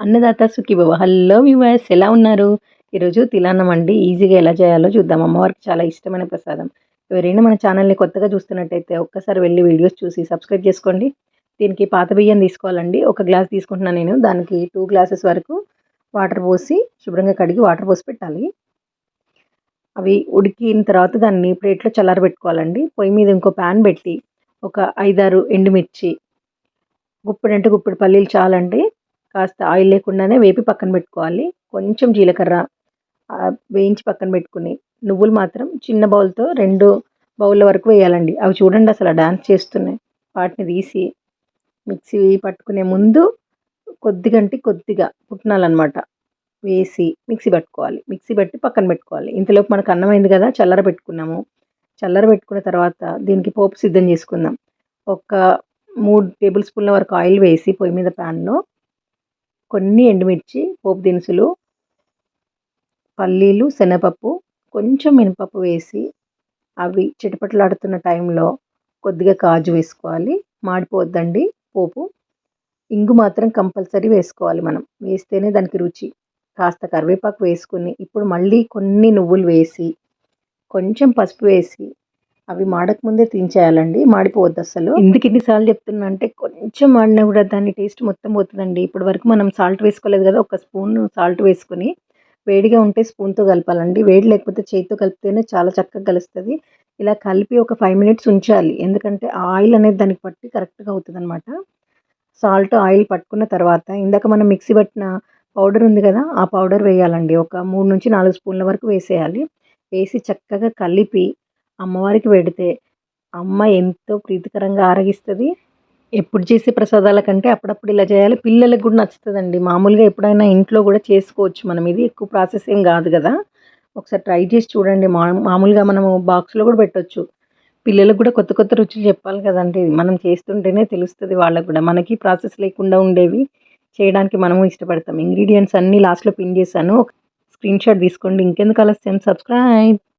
Annadata Sukhibhava hello viewers ఎలా ఉన్నారు? ఈరోజు తిలాన్నం అండి. ఈజీగా ఎలా చేయాలో చూద్దాం. అమ్మవారికి చాలా ఇష్టమైన ప్రసాదం. ఎవరైనా మన ఛానల్ని కొత్తగా చూస్తున్నట్టయితే ఒక్కసారి వెళ్ళి వీడియోస్ చూసి సబ్స్క్రైబ్ చేసుకోండి. దీనికి పాత బియ్యం తీసుకోవాలండి. ఒక గ్లాస్ తీసుకుంటున్నాను నేను. దానికి టూ గ్లాసెస్ వరకు వాటర్ పోసి శుభ్రంగా కడిగి వాటర్ పోసి పెట్టాలి. అవి ఉడికిన తర్వాత దాన్ని ప్లేట్లో చల్లారబెట్టుకోవాలండి. పొయ్యి మీద ఇంకో ప్యాన్ పెట్టి ఒక ఐదారు ఎండుమిర్చి గుప్పెడు అంటే గుప్పెడు పల్లీలు చాలండి. కాస్త ఆయిల్ లేకుండానే వేపి పక్కన పెట్టుకోవాలి. కొంచెం జీలకర్ర వేయించి పక్కన పెట్టుకుని నువ్వులు మాత్రం చిన్న బౌల్తో రెండు బౌల్ల వరకు వేయాలండి. అవి చూడండి అసలు డాన్స్ చేస్తున్నాయి. వాటిని తీసి మిక్సీ పట్టుకునే ముందు కొద్దిగంటే కొద్దిగా పుట్నాలన్నమాట వేసి మిక్సీ పట్టుకోవాలి. మిక్సీ పెట్టి పక్కన పెట్టుకోవాలి. ఇంతలోపు మనకు అన్నం అయింది కదా చల్లర పెట్టుకున్నాము. చల్లర పెట్టుకున్న తర్వాత దీనికి పోపు సిద్ధం చేసుకుందాం. ఒక మూడు టేబుల్ స్పూన్ల వరకు ఆయిల్ వేసి పొయ్యి మీద ప్యాన్లో కొన్ని ఎండుమిర్చి పోపు దినుసులు పల్లీలు శనగపప్పు కొంచెం మినపప్పు వేసి అవి చిటపటలాడుతున్న టైంలో కొద్దిగా కాజు వేసుకోవాలి. మాడిపోద్దండి పోపు. ఇంగు మాత్రం కంపల్సరీ వేసుకోవాలి మనం. వేస్తేనే దానికి రుచి. కాస్త కరివేపాకు వేసుకుని ఇప్పుడు మళ్ళీ కొన్ని నువ్వులు వేసి కొంచెం పసుపు వేసి అవి మాడకముందే తించేయాలండి మాడిపోవద్దు అసలు ఎందుకు ఎన్నిసార్లు చెప్తున్నా అంటే కొంచెం మాడినా కూడా దాని టేస్ట్ మొత్తం పోతుందండి. ఇప్పటి వరకు మనం సాల్ట్ వేసుకోలేదు కదా ఒక స్పూన్ సాల్ట్ వేసుకుని వేడిగా ఉంటే స్పూన్తో కలపాలండి. వేడి లేకపోతే చేతితో కలిపితేనే చాలా చక్కగా కలుస్తుంది. ఇలా కలిపి ఒక ఫైవ్ మినిట్స్ ఉంచాలి. ఎందుకంటే ఆయిల్ అనేది దానికి పట్టి కరెక్ట్గా అవుతుంది అనమాట సాల్ట్ ఆయిల్ పట్టుకున్న తర్వాత ఇందాక మనం మిక్సీ పట్టిన పౌడర్ ఉంది కదా ఆ పౌడర్ వేయాలండి. ఒక మూడు నుంచి నాలుగు స్పూన్ల వరకు వేసేయాలి. వేసి చక్కగా కలిపి అమ్మవారికి పెడితే అమ్మ ఎంతో ప్రీతికరంగా ఆరగిస్తుంది. ఎప్పుడు చేసే ప్రసాదాల కంటే అప్పుడప్పుడు ఇలా చేయాలి. పిల్లలకు కూడా నచ్చుతుందండి. మామూలుగా ఎప్పుడైనా ఇంట్లో కూడా చేసుకోవచ్చు మనం. ఇది ఎక్కువ ప్రాసెస్ ఏం కాదు కదా. ఒకసారి ట్రై చేసి చూడండి. మా మామూలుగా మనము బాక్స్లో కూడా పెట్టవచ్చు పిల్లలకు కూడా కొత్త కొత్త రుచులు చెప్పాలి కదండి. మనం చేస్తుంటేనే తెలుస్తుంది వాళ్ళకు కూడా. మనకి ప్రాసెస్ లేకుండా ఉండేవి చేయడానికి మనము ఇష్టపడతాం. ఇంగ్రీడియంట్స్ అన్నీ లాస్ట్లో పిన్ చేశాను. స్క్రీన్ షాట్ తీసుకోండి. ఇంకెందుకు ఆలస్యం? సబ్స్క్రైబ్.